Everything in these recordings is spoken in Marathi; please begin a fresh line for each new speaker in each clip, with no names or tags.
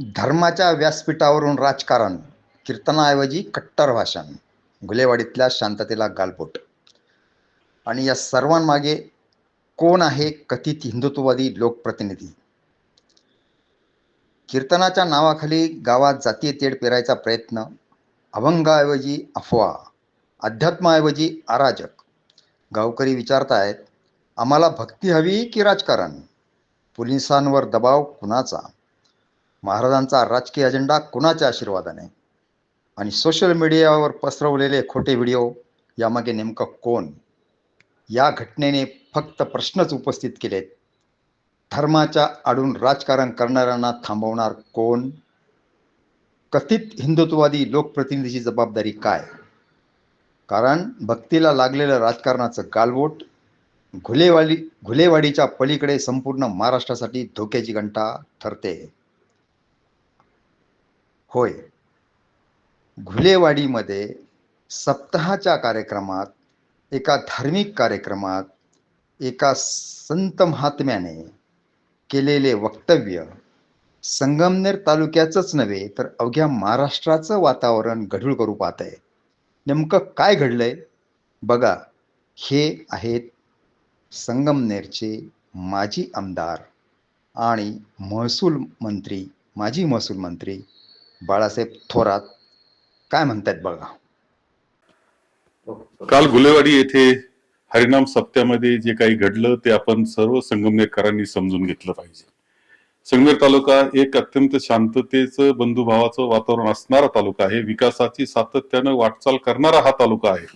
धर्माच्या व्यासपीठावरून राजकारण कीर्तनाऐवजी कट्टर भाषण गुलेवाडीतल्या शांततेला गालपोट आणि या सर्वांमागे कोण आहे कथित हिंदुत्ववादी लोकप्रतिनिधी? कीर्तनाच्या नावाखाली गावात जातीय तेढ पेरायचा प्रयत्न अभंगाऐवजी अफवा अध्यात्माऐवजी अराजक. गावकरी विचारतायत आम्हाला भक्ती हवी की राजकारण? पोलिसांवर दबाव कुणाचा? महाराजांचा राजकीय अजेंडा कुणाच्या आशीर्वादाने? आणि सोशल मीडियावर पसरवलेले खोटे व्हिडिओ यामागे नेमकं कोण? या घटनेने फक्त प्रश्नच उपस्थित केलेत. धर्माच्या आडून राजकारण करणाऱ्यांना थांबवणार कोण? कथित हिंदुत्ववादी लोकप्रतिनिधीची जबाबदारी काय? कारण भक्तीला लागलेलं राजकारणाचं गालबोट घुलेवाडी घुलेवाडीच्या पलीकडे संपूर्ण महाराष्ट्रासाठी धोक्याची घंटा ठरते. होय. घुलेवाडीमध्ये सप्ताहाच्या कार्यक्रमात एका धार्मिक कार्यक्रमात एका संत महात्म्याने केलेले वक्तव्य संगमनेर तालुक्याचंच नव्हे तर अवघ्या महाराष्ट्राचं वातावरण गढूळ करू पाहत आहे नेमकं काय घडलंय? बघा हे आहेत संगमनेरचे माजी आमदार आणि महसूल मंत्री माजी महसूल मंत्री बाळासाहेब थोरात काय म्हणतात बघा.
काल गुलेवाडी येथे हरिनाम सप्त्यामध्ये जे काही घडलं ते आपण सर्व संगमनेरकरांनी समजून घेतलं पाहिजे. संगमेर तालुका एक अत्यंत शांततेचं बंधुभावाचं वातावरण असणारा तालुका आहे. विकासाची सातत्यानं वाटचाल करणारा हा तालुका आहे.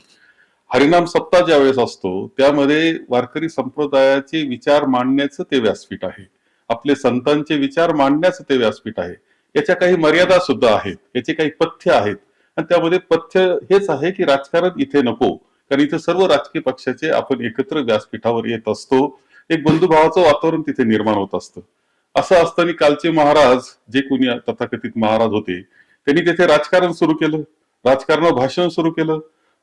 हरिनाम सप्ताह ज्या वेळेस असतो त्यामध्ये वारकरी संप्रदायाचे विचार मांडण्याचं ते व्यासपीठ आहे. आपले संतांचे विचार मांडण्याचं ते व्यासपीठ आहे. याच्या काही मर्यादा सुद्धा आहेत याचे काही पथ्य आहेत. आणि त्यामध्ये पथ्य हेच आहे की राजकारण इथे नको. कारण इथे सर्व राजकीय पक्षाचे आपण एकत्र व्यासपीठावर येत असतो. एक बंधुभावाचं वातावरण तिथे निर्माण होत असतं. असं असताना कालचे महाराज जे कोणी तथाकथित महाराज होते त्यांनी तिथे राजकारण सुरू केलं. राजकारणावर भाषण सुरू केलं.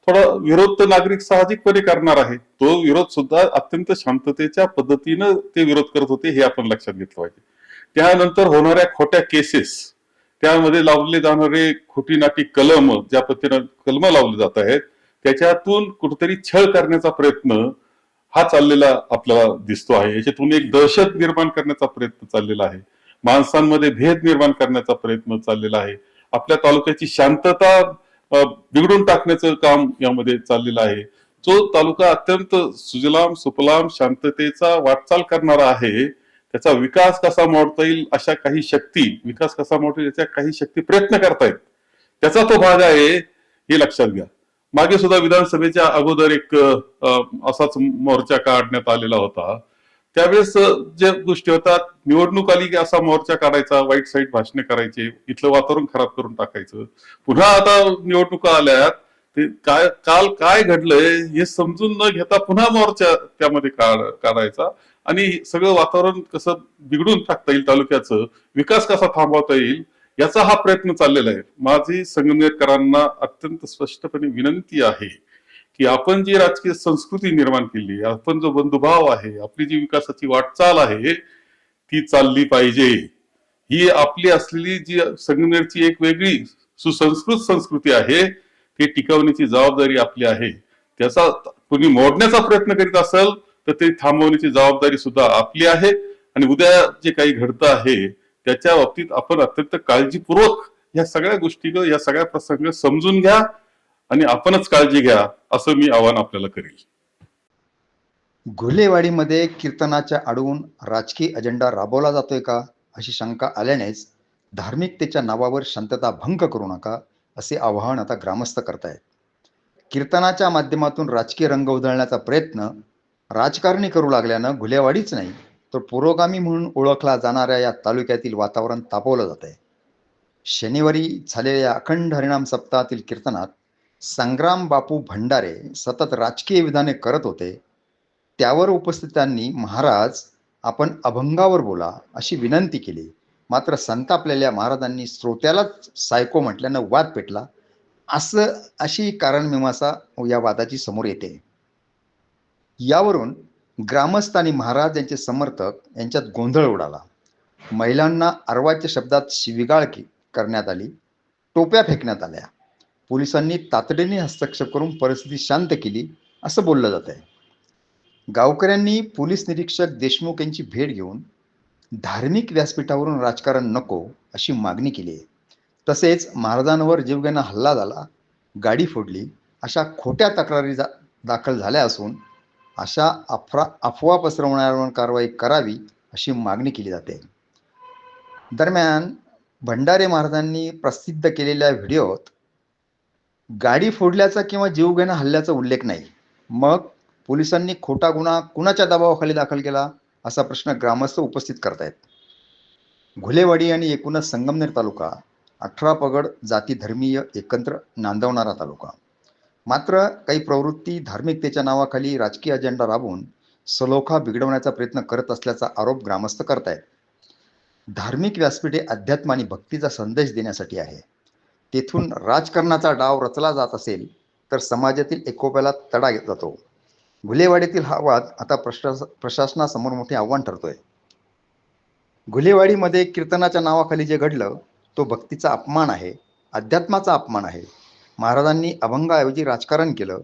थोडा विरोध तर नागरिक साहजिकपणे करणार आहे. तो विरोध सुद्धा अत्यंत शांततेच्या पद्धतीनं ते विरोध करत होते हे आपण लक्षात घेतलं पाहिजे. त्यानंतर होणाऱ्या खोट्या केसेस त्यामध्ये लावले जाणारे खोटी नाटी कलम ज्या पद्धतीनं कलम लावले जात आहेत त्याच्यातून कुठेतरी छळ करण्याचा प्रयत्न हा चाललेला आपल्याला दिसतो आहे. याच्यातून एक दहशत निर्माण करण्याचा प्रयत्न चाललेला आहे. माणसांमध्ये भेद निर्माण करण्याचा प्रयत्न चाललेला आहे. आपल्या तालुक्याची शांतता बिघडून टाकण्याचं काम यामध्ये चाललेलं आहे. जो तालुका अत्यंत सुजलाम सुपलाम शांततेचा वाटचाल करणारा आहे त्याचा विकास कसा मोडता येईल अशा काही शक्ती विकास कसा मोडता येईल याच्या काही शक्ती प्रयत्न करतायत त्याचा तो भाग आहे हे लक्षात घ्या. मागे सुद्धा विधानसभेच्या अगोदर एक असाच मोर्चा काढण्यात आलेला होता. त्यावेळेस ज्या गोष्टी होतात निवडणूक आली की असा मोर्चा काढायचा वाईट साईट भाषणे करायचे इथलं वातावरण खराब करून टाकायचं. पुन्हा आता निवडणुका आल्यात ते काय काल काय घडलंय हे समजून न घेता पुन्हा मोर्चा त्यामध्ये काढायचा. आणि सगळं वातावरण कसं बिघडून टाकता येईल तालुक्याचं विकास कसा थांबवता येईल याचा हा प्रयत्न चाललेला आहे. माझी संगमनेरकरांना अत्यंत स्पष्टपणे विनंती आहे की आपण जी राजकीय संस्कृती निर्माण केली आपण जो बंधुभाव आहे आपली जी विकासाची वाटचाल आहे ती चालली पाहिजे. ही आपली असलेली जी संगमनेरची एक वेगळी सुसंस्कृत संस्कृती आहे हे टिकवण्याची जबाबदारी आपली आहे. त्याचा कुणी मोडण्याचा प्रयत्न करीत असेल तर ते थांबवण्याची जबाबदारी सुद्धा आपली आहे. आणि उद्या जे काही घडतं आहे त्याच्या बाबतीत आपण अत्यंत काळजीपूर्वक या सगळ्या गोष्टी या सगळ्या प्रसंग समजून घ्या आणि आपणच काळजी घ्या असं मी आवाहन आपल्याला करेल.
घुलेवाडीमध्ये कीर्तनाच्या आडवून राजकीय अजेंडा राबवला जातोय का अशी शंका आल्यानेच धार्मिकतेच्या नावावर शांतता भंग करू नका असे आवाहन आता ग्रामस्थ करतायत. कीर्तनाच्या माध्यमातून राजकीय रंग उधळण्याचा प्रयत्न राजकारणी करू लागल्यानं घुलेवाडीच नाही तर पुरोगामी म्हणून ओळखला जाणाऱ्या या तालुक्यातील वातावरण तापवलं जात आहे शनिवारी झालेल्या अखंड हरिणाम सप्ताहातील कीर्तनात संग्राम बापू भंडारे सतत राजकीय विधाने करत होते. त्यावर उपस्थितांनी महाराज आपण अभंगावर बोला अशी विनंती केली. मात्र संतापलेल्या महाराजांनी श्रोत्यालाच सायको म्हटल्यानं वाद पेटला. असं अशी कारणमीमांसा या वादाची समोर येते. यावरून ग्रामस्थ आणि महाराज यांचे समर्थक यांच्यात गोंधळ उडाला. महिलांना अर्वाच्य शब्दात शिविगाळ करण्यात आली. टोप्या फेकण्यात आल्या. पोलिसांनी तातडीने हस्तक्षेप करून परिस्थिती शांत केली असं बोललं जात आहे गावकऱ्यांनी पोलीस निरीक्षक देशमुख यांची भेट घेऊन धार्मिक व्यासपीठावरून राजकारण नको अशी मागणी केली आहे. तसेच महाराजांवर जीवघेणा हल्ला झाला गाडी फोडली अशा खोट्या तक्रारी जा दाखल झाल्या असून अशा अफरा अफवा पसरवणाऱ्यांवर कारवाई करावी अशी मागणी केली जाते. दरम्यान भंडारे महाराजांनी प्रसिद्ध केलेल्या व्हिडिओत गाडी फोडल्याचा किंवा जीवघेणा हल्ल्याचा उल्लेख नाही. मग पोलिसांनी खोटा गुन्हा कुणाच्या दबावाखाली दाखल केला? असा प्रश्न ग्रामस्थ उपस्थित करतायत. घुलेवाडी आणि एकूणच संगमनेर तालुका अठरा पगड जाती धर्मीय एकत्र नांदवणारा तालुका. मात्र काही प्रवृत्ती धार्मिकतेच्या नावाखाली राजकीय अजेंडा राबवून सलोखा बिघडवण्याचा प्रयत्न करत असल्याचा आरोप ग्रामस्थ करतायत. धार्मिक व्यासपीठे अध्यात्म आणि भक्तीचा संदेश देण्यासाठी आहे. तेथून राजकारणाचा डाव रचला जात असेल तर समाजातील एकोप्याला तडा जातो. घुलेवाडीतील हा वाद आता प्रशास प्रशासनासमोर मोठे आव्हान ठरतोय. घुलेवाडीमध्ये कीर्तनाच्या नावाखाली जे घडलं तो भक्तीचा अपमान आहे अध्यात्माचा अपमान आहे. महाराजांनी अभंगाऐवजी राजकारण केलं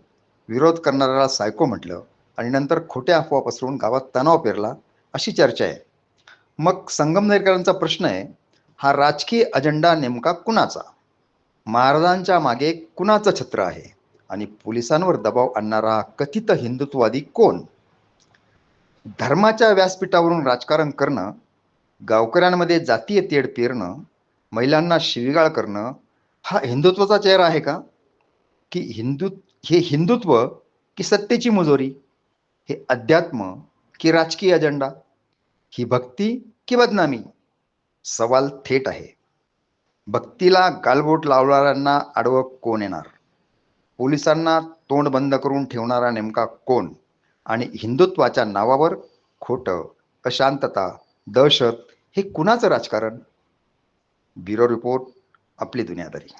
विरोध करणाऱ्याला सायको म्हटलं आणि नंतर खोट्या अफवा पसरवून गावात तणाव पेरला अशी चर्चा आहे. मग संगमनेरकरांचा प्रश्न आहे हा राजकीय अजेंडा नेमका कुणाचा? महाराजांच्या मागे कुणाचं छत्र आहे? आणि पोलिसांवर दबाव आणणारा हा कथित हिंदुत्ववादी कोण? धर्माच्या व्यासपीठावरून राजकारण करणं गावकऱ्यांमध्ये जातीय तेढ पेरणं महिलांना शिवीगाळ करणं हा हिंदुत्वाचा चेहरा आहे का? की हिंदू हे हिंदुत्व की सत्तेची मुजोरी? हे अध्यात्म की राजकीय अजेंडा? ही भक्ती की बदनामी? सवाल थेट आहे. भक्तीला गालबोट लावणाऱ्यांना आडवं कोण येणार? पोलिसांना तोंड बंद करून ठेवणारा नेमका कोण? आणि हिंदुत्वाच्या नावावर खोटं अशांतता दहशत हे कुणाचं राजकारण? ब्युरो रिपोर्ट आपली दुनियादारी.